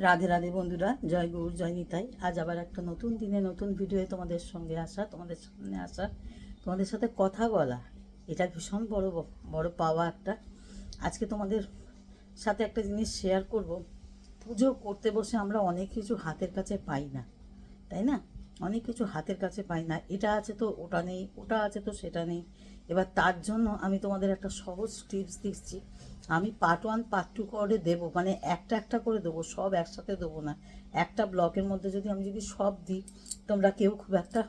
রাধে রাধে বন্ধুরা, জয় গৌর, জয় নিতাই। আজ আবার একটা নতুন দিনে, নতুন ভিডিওয়ে তোমাদের সঙ্গে আসা, তোমাদের সামনে আসা, তোমাদের সাথে কথা বলা। এটা ভীষণ বড় বড় পাওয়া একটা। আজকে তোমাদের সাথে একটা জিনিস শেয়ার করব। পুজো করতে বসে আমরা অনেক কিছু হাতের কাছে পাই না, তাই না? অনেক কিছু হাতের কাছে পাই না। এটা আছে তো, ওটা নেই, ওটা আছে তো, সেটা নেই। এবার তার জন্য আমি তোমাদের একটা সহজ টিপস দিচ্ছি। আমি পার্ট ওয়ান পার্ট টু করে দেবো মানে একটা একটা করে দেবো, সব একসাথে দেবো না। একটা ব্লকের মধ্যে যদি আমি যদি সব দিই, তোমরা কেউ খুব একটা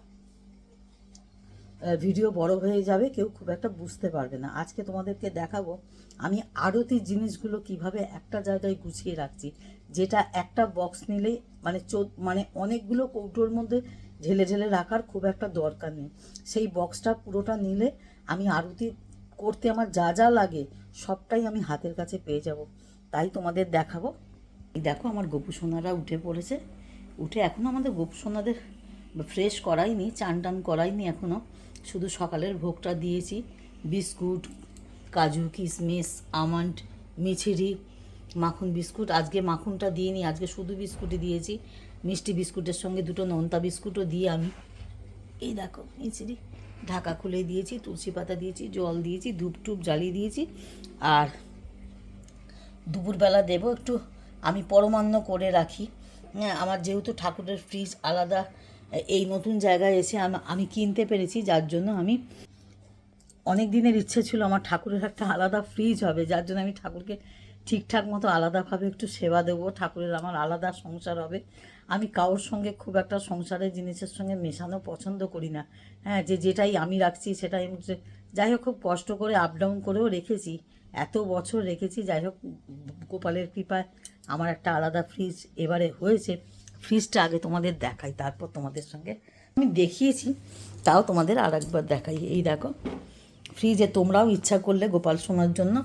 ভিডিও বড় হয়ে যাবে, কেউ খুব একটা বুঝতে পারবে না। আজকে তোমাদেরকে দেখাবো আমি আরতির জিনিসগুলো কীভাবে একটা জায়গায় গুছিয়ে রাখছি। যেটা একটা বক্স নিলেই মানে চোদ মানে অনেকগুলো কৌটোর মধ্যে ঢেলে ঢেলে রাখার খুব একটা দরকার নেই। সেই বক্সটা পুরোটা নিলে আমি আরতি করতে আমার যা যা লাগে সবটাই আমি হাতের কাছে পেয়ে যাব। তাই তোমাদের দেখাবো। দেখো আমার গোপু সোনারা উঠে পড়েছে। উঠে এখনও আমাদের গোপু সোনাদের ফ্রেশ করাইনি চান টান করাইনি এখনও শুধু সকালের ভোগটা দিয়েছি। বিস্কুট, কাজু, কিশমিশ, আমন্ড, মিছিরি, মাখন বিস্কুট। আজকে মাখনটা দিইনি, আজকে শুধু বিস্কুটই দিয়েছি। মিষ্টি বিস্কুটের সঙ্গে দুটো নোনতা বিস্কুটও দিয়ে আমি। এই দেখো মিছিরি। ঢাকা খুলে দিয়েছি, তুলসী পাতা দিয়েছি, জল দিয়েছি, ধূপ টুপ জ্বালিয়ে দিয়েছি। আর দুপুরবেলা দেবো একটু, আমি পরমান্ন করে রাখি। হ্যাঁ আমার যেহেতু ঠাকুরের ফ্রিজ আলাদা, এই নতুন জায়গায় এসে আমি কিনতে পেরেছি, যার জন্য আমি অনেক দিনের ইচ্ছে ছিল আমার ঠাকুরের একটা আলাদা ফ্রিজ হবে, যার জন্য আমি ঠাকুরকে ঠিকঠাক মতো আলাদাভাবে একটু সেবা দেবো। ঠাকুরের আমার আলাদা সংসার হবে। আমি কারোর সঙ্গে খুব একটা সংসারের জিনিসের সঙ্গে মেশানো পছন্দ করি না। হ্যাঁ যে যেটাই আমি রাখছি সেটাই যাই হোক, খুব কষ্ট করে আপ ডাউন করেও রেখেছি, এত বছর রেখেছি, যাই হোক, গোপালের কৃপায় আমার একটা আলাদা ফ্রিজ এবারে হয়েছে। ফ্রিজটা আগে তোমাদের দেখাই, তারপর তোমাদের সঙ্গে আমি দেখিয়েছি, তাও তোমাদের আর একবার দেখাই। এই দেখো ফ্রিজে তোমরাও ইচ্ছা করলে গোপাল সোনার জন্য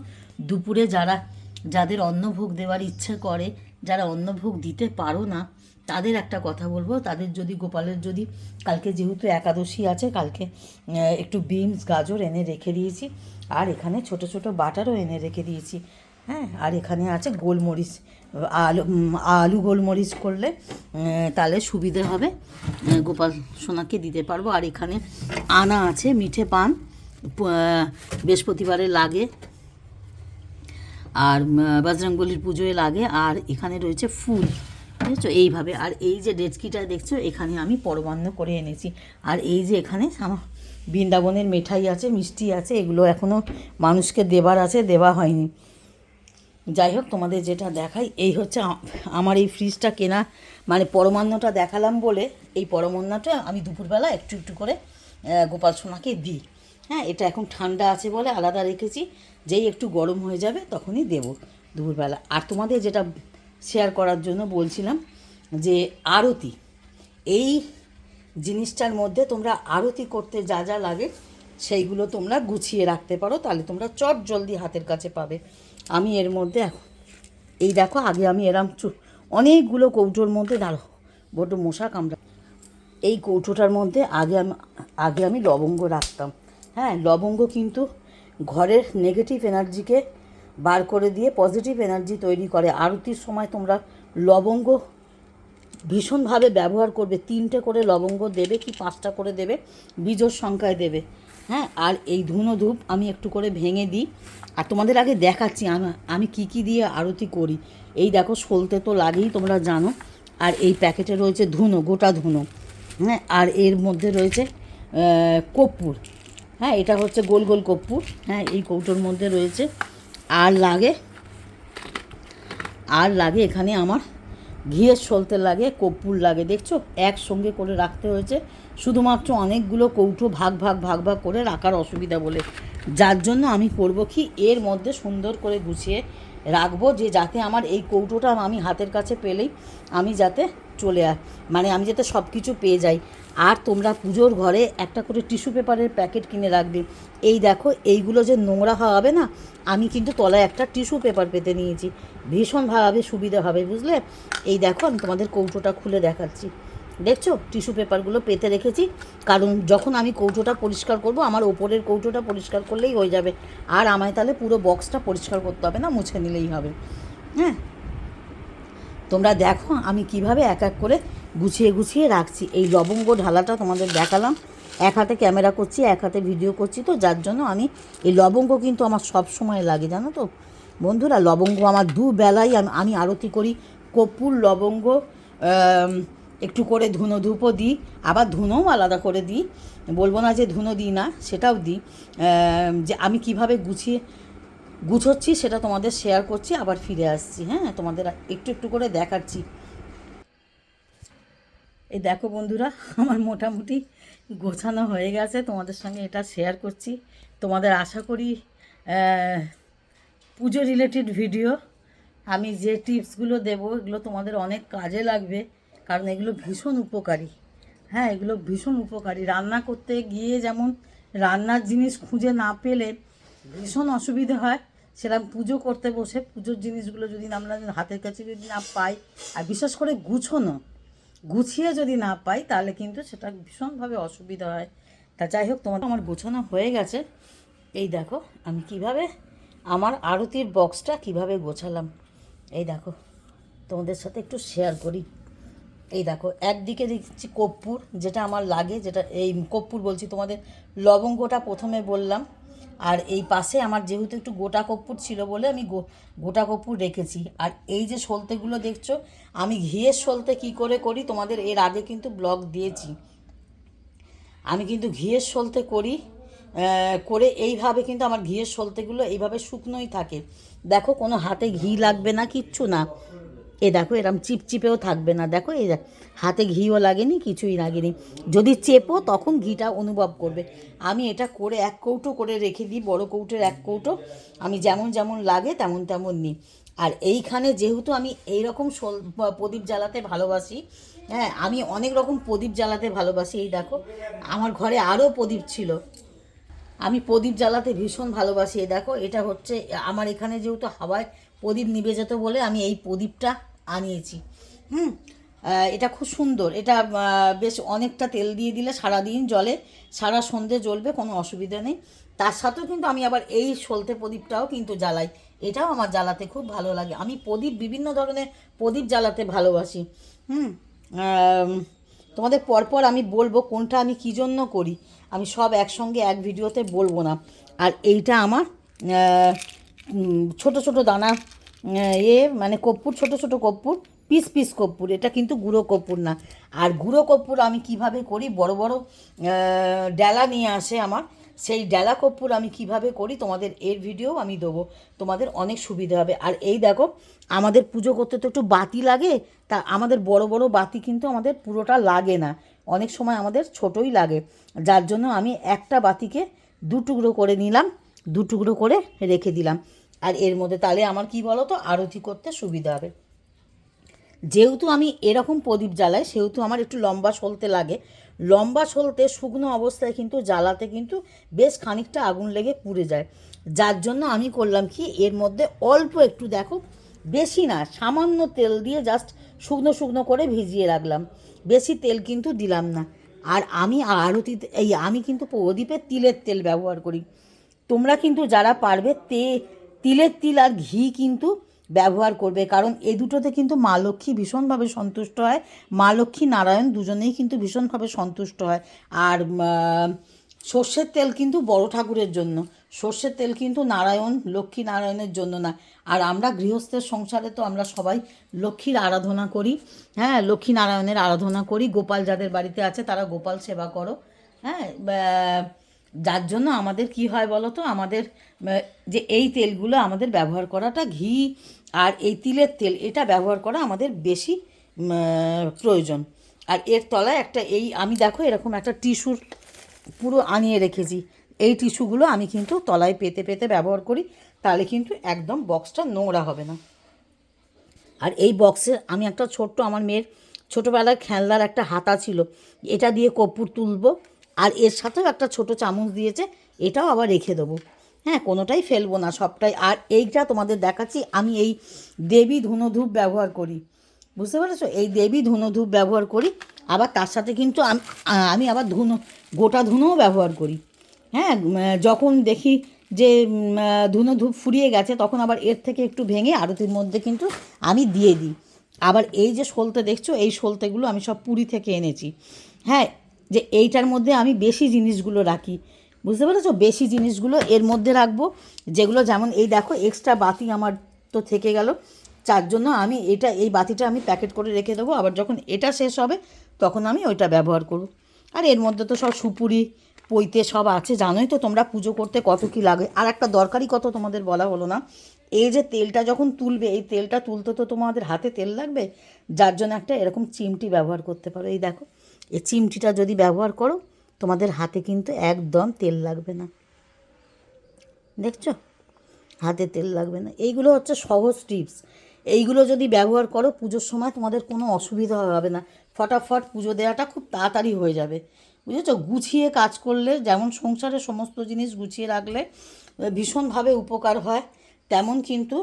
দুপুরে যারা যাদের অন্নভোগ দেওয়ার ইচ্ছে করে, যারা অন্নভোগ দিতে পারো না তাদের একটা কথা বলব। তাদের যদি, গোপালের যদি, কালকে যেহেতু একাদশী আছে, কালকে একটু বিনস, গাজর এনে রেখে দিয়েছি। আর এখানে ছোট ছোট বাটারও এনে রেখে দিয়েছি। হ্যাঁ আর এখানে আছে গোলমরিচ, আলু আলু গোলমরিচ করলে তাহলে সুবিধে হবে। গোপাল সোনাকে দিতে পারব। আর এখানে আনা আছে, মিঠে পান বৃহস্পতিবারে লাগে। আর বজরঙ্গলির পুজোয় লাগে। আর এখানে রয়েছে ফুল। বুঝেছ এইভাবে। আর এই যে ডেচকিটা দেখছ, এখানে আমি পরমান্ন করে এনেছি। আর এই যে এখানে আমার বৃন্দাবনের মিঠাই আছে, মিষ্টি আছে, এগুলো এখনও মানুষকে দেবার আছে, দেওয়া হয়নি। যাই হোক, তোমাদের যেটা দেখাই, এই হচ্ছে আমার এই ফ্রিজটা কেনা মানে পরমান্নটা দেখালাম বলে এই পরমান্নটা আমি দুপুরবেলা একটু একটু করে গোপাল সোনাকে দিই। হ্যাঁ এটা এখন ঠান্ডা আছে বলে আলাদা রেখেছি, যেই একটু গরম হয়ে যাবে তখনই দেবো দুপুরবেলা। আর তোমাদের যেটা শেয়ার করার জন্য বলছিলাম যে আরতি, এই জিনিসটার মধ্যে তোমরা আরতি করতে যা যা লাগে সেইগুলো তোমরা গুছিয়ে রাখতে পারো, তাহলে তোমরা চট জলদি হাতের কাছে পাবে। আমি এর মধ্যে এই দেখো আগে আমি এরম চু অনেকগুলো কৌটোর মধ্যে দাঁড়ো বড্ড মশা কামড়া এই কৌটোটার মধ্যে আগে আমি আগে আমি লবঙ্গ রাখতাম। হ্যাঁ লবঙ্গ কিন্তু ঘরের নেগেটিভ এনার্জিকে বার করে দিয়ে পজিটিভ এনার্জি তৈরি করে। আরতির সময় তোমরা লবঙ্গ ভীষণভাবে ব্যবহার করবে। তিনটে করে লবঙ্গ দেবে কি পাঁচটা করে দেবে? বীজোর সংখ্যায় দেবে। হ্যাঁ আর এই ধুনো ধূপ আমি একটু করে ভেঙে দিই। আর তোমাদের আগে দেখাচ্ছি আমি আমি কী কী দিয়ে আরতি করি। এই দেখো, সলতে তো লাগেই তোমরা জানো। আর এই প্যাকেটে রয়েছে ধুনো, গোটা ধুনো। হ্যাঁ আর এর মধ্যে রয়েছে কর্পূর। হ্যাঁ এটা হচ্ছে গোল গোল কর্পূর। হ্যাঁ এই কৌটোর মধ্যে রয়েছে আর লাগে আর লাগে এখানে আমার ঘিয়ের সলতে লাগে, কর্পূর লাগে, দেখছ? একসঙ্গে করে রাখতে হয়েছে। শুধুমাত্র অনেকগুলো কৌটো ভাগ ভাগ ভাগ ভাগ করে রাখার অসুবিধা বলে। যার জন্য আমি করব কি, এর মধ্যে সুন্দর করে গুছিয়ে রাখব যে, যাতে আমার এই কৌটোটা আমি হাতের কাছে পেলেই আমি যাতে চলে মানে আমি যাতে সব কিছু পেয়ে যাই। আর তোমরা পুজোর ঘরে একটা করে টিস্যু পেপারের প্যাকেট কিনে রাখবে। এই দেখো, এইগুলো যে নোংরা হবে না, আমি কিন্তু তলায় একটা টিস্যু পেপার পেতে নিয়েছি। ভীষণভাবে সুবিধা হবে, বুঝলে? এই দেখো, আমি তোমাদের কৌটোটা খুলে দেখাচ্ছি। দেখছ? টিস্যু পেপারগুলো পেতে রেখেছি। কারণ যখন আমি কৌটোটা পরিষ্কার করব, আমার ওপরের কৌটোটা পরিষ্কার করলেই হয়ে যাবে। আর আমায় তাহলে পুরো বক্সটা পরিষ্কার করতে হবে না, মুছে নিলেই হবে। হ্যাঁ? তোমরা দেখো আমি কীভাবে এক এক করে গুছিয়ে গুছিয়ে রাখছি। এই লবঙ্গ ঢালাটা তোমাদের দেখালাম। এক হাতে ক্যামেরা করছি, এক হাতে ভিডিও করছি তো, যার জন্য আমি এই লবঙ্গ কিন্তু আমার সব সময় লাগে, জানো তো? বন্ধুরা, লবঙ্গ আমার দুবেলাই আমি আমি আরতি করি। কর্পূর লবঙ্গ একটু করে ধুনো ধূপও দিই, আবার ধুনোও আলাদা করে দিই। বলব না যে ধুনো দিই না, সেটাও দিই। যে আমি কীভাবে গুছিয়ে গুছোচ্ছি, সেটা তোমাদের শেয়ার করছি, আবার ফিরে আসছি হ্যাঁ? তোমাদের একটু একটু করে দেখাচ্ছি। এই দেখো বন্ধুরা, আমার মোটামুটি গোছানো হয়ে গেছে, তোমাদের সঙ্গে এটা শেয়ার করছি। তোমাদের আশা করি পুজো রিলেটেড ভিডিও আমি যে টিপসগুলো দেবো, এগুলো তোমাদের অনেক কাজে লাগবে, কারণ এগুলো ভীষণ উপকারী। হ্যাঁ এগুলো ভীষণ উপকারী। রান্না করতে গিয়ে যেমন রান্নার জিনিস খুঁজে না পেলে ভীষণ অসুবিধে হয়। সেরকম পুজো করতে বসে পুজোর জিনিসগুলো যদি আমরা হাতের কাছে যদি না পাই, আর বিশেষ করে গুছোনো, গুছিয়ে যদি না পাই, তাহলে কিন্তু সেটা ভীষণভাবে অসুবিধা হয়। তা যাই হোক তোমার আমার গোছানো হয়ে গেছে। এই দেখো, আমি কীভাবে আমার আরতির বক্সটা কীভাবে গোছালাম। এই দেখো, তোমাদের সাথে একটু শেয়ার করি। এই দেখো, একদিকে দেখছি কর্পূর, যেটা আমার লাগে, যেটা এই কর্পূর বলছি তোমাদের, লবঙ্গটা প্রথমে বললাম। আর এই পাশে আমার যেহেতু একটু গোটা কর্পূর ছিল বলে আমি গোটা কর্পূর রেখেছি। আর এই যে সলতেগুলো দেখছ, আমি ঘিয়ের সলতে কি করে করি তোমাদের এর আগে কিন্তু ব্লগ দিয়েছি। আমি কিন্তু ঘিয়ের সলতে করি করে এইভাবে কিন্তু আমার ঘিয়ের সলতেগুলো এইভাবে শুকনোই থাকে। দেখো কোনো হাতে ঘি লাগবে না, কিচ্ছু না। এ দেখো, এরম চিপচিপেও থাকবে না। দেখো, এই হাতে ঘিও লাগেনি, কিছুই লাগেনি। যদি চেপো, তখন ঘিটা অনুভব করবে। আমি এটা করে এক কৌটো করে রেখে দিই, বড় কৌটোর এক কৌটো। আমি যেমন যেমন লাগে, তেমন তেমন নিই। আর এইখানে যেহেতু আমি এই রকম প্রদীপ জ্বালাতে ভালোবাসি হ্যাঁ আমি অনেক রকম প্রদীপ জ্বালাতে ভালোবাসি। এই দেখো, আমার ঘরে আরও প্রদীপ ছিল। আমি প্রদীপ জ্বালাতে ভীষণ ভালোবাসি। এই দেখো, এটা হচ্ছে, আমার এখানে যেহেতু হাওয়ায় প্রদীপ নিবে যেত বলে আমি এই প্রদীপটা আনিয়েছি। হুম? এটা খুব সুন্দর। এটা বেশ অনেকটা তেল দিয়ে দিলে সারাদিন জলে, সারা সন্ধে জ্বলবে, কোনো অসুবিধা নেই। তার সাথেও কিন্তু আমি আবার এই সলতে প্রদীপটাও কিন্তু জ্বালাই। এটাও আমার জ্বালাতে খুব ভালো লাগে। আমি প্রদীপ, বিভিন্ন ধরনের প্রদীপ জ্বালাতে ভালোবাসি। হুম? তোমাদের পরপর আমি বলব কোনটা আমি কী জন্য করি। আমি সব একসঙ্গে এক ভিডিওতে বলব না। আর এইটা আমার ছোট ছোট দানা এ মানে কর্পূর, ছোট ছোট কর্পূর, পিস পিস কর্পূর, এটা কিন্তু গুঁড়ো কর্পূর না। আর গুঁড়ো কর্পূর আমি কীভাবে করি? বড় বড় ডেলা নিয়ে আসে আমার। সেই ডেলা কর্পূর আমি কীভাবে করি? তোমাদের এর ভিডিও আমি দেবো। তোমাদের অনেক সুবিধা হবে। আর এই দেখো, আমাদের পুজো করতে তো একটু বাতি লাগে, তা আমাদের বড় বড় বাতি কিন্তু আমাদের পুরোটা লাগে না। অনেক সময় আমাদের ছোটই লাগে। যার জন্য আমি একটা বাতিকে দু টুকরো করে নিলাম। দু টুকরো করে রেখে দিলাম। আর এর মধ্যে তাহলে আমার কি বলো তো আরতি করতে সুবিধা হবে। যেহেতু আমি এরকম প্রদীপ জ্বালাই, সেহেতু আমার একটু লম্বা সলতে লাগে। লম্বা সলতে শুকনো অবস্থায় কিন্তু জ্বালাতে কিন্তু বেশ খানিকটা আগুন লেগে পুড়ে যায়। যার জন্য আমি করলাম কি? এর মধ্যে অল্প একটু দেখো, বেশি না, সামান্য তেল দিয়ে জাস্ট শুকনো শুকনো করে ভিজিয়ে রাখলাম। বেশি তেল কিন্তু দিলাম না। আর আমি আরতিতে, এই আমি কিন্তু প্রদীপের তিলের তেল ব্যবহার করি। তোমরা কিন্তু যারা পারবে তে, তিলের তিল আর ঘি কিন্তু ব্যবহার করবে। কারণ এ দুটোতে কিন্তু মা লক্ষ্মী ভীষণভাবে সন্তুষ্ট হয়। মা লক্ষ্মী নারায়ণ দুজনেই কিন্তু ভীষণভাবে সন্তুষ্ট হয়। আর সর্ষের তেল কিন্তু বড় ঠাকুরের জন্য। সর্ষের তেল কিন্তু নারায়ণ, লক্ষ্মী নারায়ণের জন্য না। আর আমরা গৃহস্থের সংসারে তো আমরা সবাই লক্ষ্মীর আরাধনা করি। হ্যাঁ লক্ষ্মী নারায়ণের আরাধনা করি। গোপাল যাদের বাড়িতে আছে তারা গোপাল সেবা করো। হ্যাঁ যার জন্য আমাদের কি হয় বলো তো? আমাদের যে এই তেলগুলো আমাদের ব্যবহার করাটা ঘি আর এই তিলের তেল, এটা ব্যবহার করা আমাদের বেশি প্রয়োজন। আর এর তলায় একটা এই, আমি দেখো এরকম একটা টিস্যুর পুরো আনিয়ে রেখেছি। এই টিস্যুগুলো আমি কিন্তু তলায় পেতে পেতে ব্যবহার করি, তাহলে কিন্তু একদম বক্সটা নোংরা হবে না। আর এই বক্সে আমি একটা ছোট্ট, আমার মেয়ের ছোটোবেলার খেলনার একটা হাতা ছিল, এটা দিয়ে কর্পূর তুলবো। আর এর সাথেও একটা ছোট চামচ দিয়েছে, এটাও আবার রেখে দেবো। হ্যাঁ কোনোটাই ফেলব না সবটাই। আর এইটা তোমাদের দেখাচ্ছি, আমি এই দেবী ধুনোধূপ ব্যবহার করি। বুঝতে পেরেছ? এই দেবী ধুনোধূপ ব্যবহার করি, আবার তার সাথে কিন্তু আম- আবার ধুনো, গোটা ধুনোও ব্যবহার করি। হ্যাঁ যখন দেখি যে ধুনো ধূপ ফুরিয়ে গেছে, তখন আবার এর থেকে একটু ভেঙে আরতির মধ্যে কিন্তু আমি দিয়ে দিই। আবার এই যে সলতে দেখছ, এই সলতেগুলো আমি সব পুরী থেকে এনেছি। হ্যাঁ যে এইটার মধ্যে আমি বেশি জিনিসগুলো রাখি। বুঝতে পেরেছ? বেশি জিনিসগুলো এর মধ্যে রাখব। যেগুলো যেমন এই দেখো এক্সট্রা বাতি আমার তো থেকে গেল। যার জন্য আমি এটা, এই বাতিটা আমি প্যাকেট করে রেখে দেবো। আবার যখন এটা শেষ হবে, তখন আমি ওইটা ব্যবহার করব। আর এর মধ্যে তো সব সুপুরি পইতে সব আছে। জানোই তো তোমরা পুজো করতে কত কী লাগে। আর একটা দরকারি কত তোমাদের বলা হলো না, এই যে তেলটা যখন তুলবে, এই তেলটা তুলতে তো তোমাদের হাতে তেল লাগবে? যার জন্য একটা এরকম চিমটি ব্যবহার করতে পারো। এই দেখো এই চিমটিটা যদি ব্যবহার করো, তোমাদের হাতে কিন্তু একদম তেল লাগবে না। দেখছ? হাতে তেল লাগবে না। এইগুলো হচ্ছে সহজ টিপস। এইগুলো যদি ব্যবহার করো, পুজোর সময় তোমাদের কোনো অসুবিধা হবে না। ফটাফট পুজো দেওয়াটা খুব তাড়াতাড়ি হয়ে যাবে। বুঝেছ? গুছিয়ে কাজ করলে, যেমন সংসারে সমস্ত জিনিস গুছিয়ে রাখলে, ভীষণভাবে উপকার হয়। তেমন কিন্তু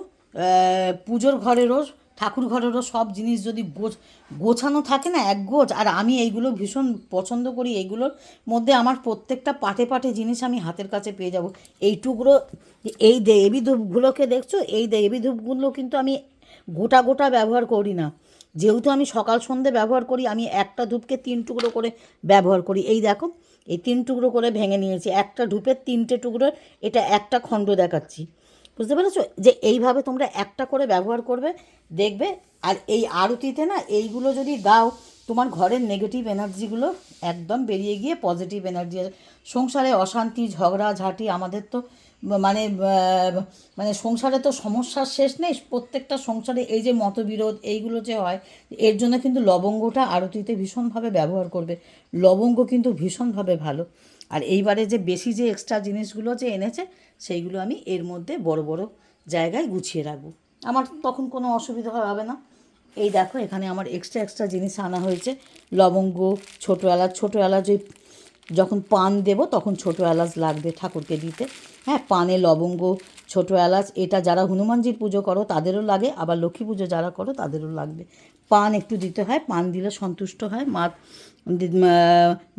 পুজোর ঘরেরও ঠাকুর ঘরেরও সব জিনিস যদি গোছ, গোছানো থাকে না, এক গোছ, আর আমি এইগুলো ভীষণ পছন্দ করি, এইগুলোর মধ্যে আমার প্রত্যেকটা পাটে পাটে জিনিস আমি হাতের কাছে পেয়ে যাব। এইটুকরো এই দেবী ধূপগুলোকে দেখছ? এই দেবী ধূপগুলো কিন্তু আমি গোটা গোটা ব্যবহার করি না। যেহেতু আমি সকাল সন্ধে ব্যবহার করি, আমি একটা ধূপকে তিন টুকরো করে ব্যবহার করি। এই দেখো, এই তিন টুকরো করে ভেঙে নিয়েছি। একটা ধূপের তিনটে টুকরো, এটা একটা খণ্ড দেখাচ্ছি। বুঝতে পেরেছ? যে এইভাবে তোমরা একটা করে ব্যবহার করবে, দেখবে, আর এই আরতিতে না, এইগুলো যদি দাও তোমার ঘরের নেগেটিভ এনার্জিগুলো একদম বেরিয়ে গিয়ে পজিটিভ এনার্জি সংসারে অশান্তি, ঝগড়া, ঝাঁটি আমাদের তো মানে মানে সংসারে তো সমস্যার শেষ নেই, প্রত্যেকটা সংসারে এই যে মতবিরোধ, এইগুলো যে হয়, এর জন্য কিন্তু লবঙ্গটা আরতিতে ভীষণভাবে ব্যবহার করবে। লবঙ্গ কিন্তু ভীষণভাবে ভালো। আর এইবারে যে বেশি যে এক্সট্রা জিনিসগুলো যে এনেছে, সেইগুলো আমি এর মধ্যে বড় বড় জায়গায় গুছিয়ে রাখব। আমার তখন কোনো অসুবিধা হবে না। এই দেখো, এখানে আমার এক্সট্রা এক্সট্রা জিনিস আনা হয়েছে। লবঙ্গ, ছোটো এলাচ ছোটো এলাচ ওই যখন পান দেব তখন ছোটো এলাচ লাগবে ঠাকুরকে দিতে। হ্যাঁ পানে লবঙ্গ, ছোটো এলাচ, এটা যারা হনুমানজির পুজো করো তাদেরও লাগে, আবার লক্ষ্মী পুজো যারা করো তাদেরও লাগবে। পান একটু দিতে হয়, পান দিলে সন্তুষ্ট হয়, মা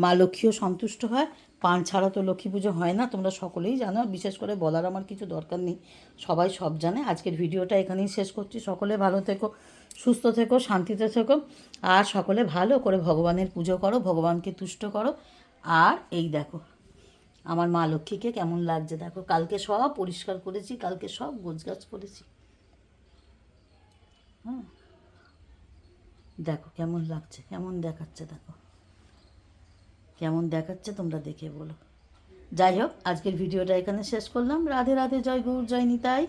মা লক্ষ্মীও সন্তুষ্ট হয়। পান ছাড়া তো লক্ষ্মী পুজো হয় না, তোমরা সকলেই জানো বিশেষ করে বলার আমার কিছু দরকার নেই, সবাই সব জানে। আজকের ভিডিওটা এখানেই শেষ করছি, সকলে ভালো থেকো, সুস্থ থেকো, শান্তিতে থেকো, আর সকলে ভালো করে ভগবানের পুজো করো, ভগবানকে তুষ্ট করো, আর এই দেখো, আমার মা লক্ষ্মীকে কেমন লাগছে দেখো, কালকে সব পরিষ্কার করেছি, কালকে সব গোছগাছ করেছি। হ্যাঁ দেখো কেমন লাগছে, কেমন দেখাচ্ছে দেখো। কেমন দেখাচ্ছে তোমরা দেখে বলো। যাই হোক, আজকের ভিডিওটা এখানে শেষ করলাম। রাধে রাধে, জয় গৌর, জয় নিতাই।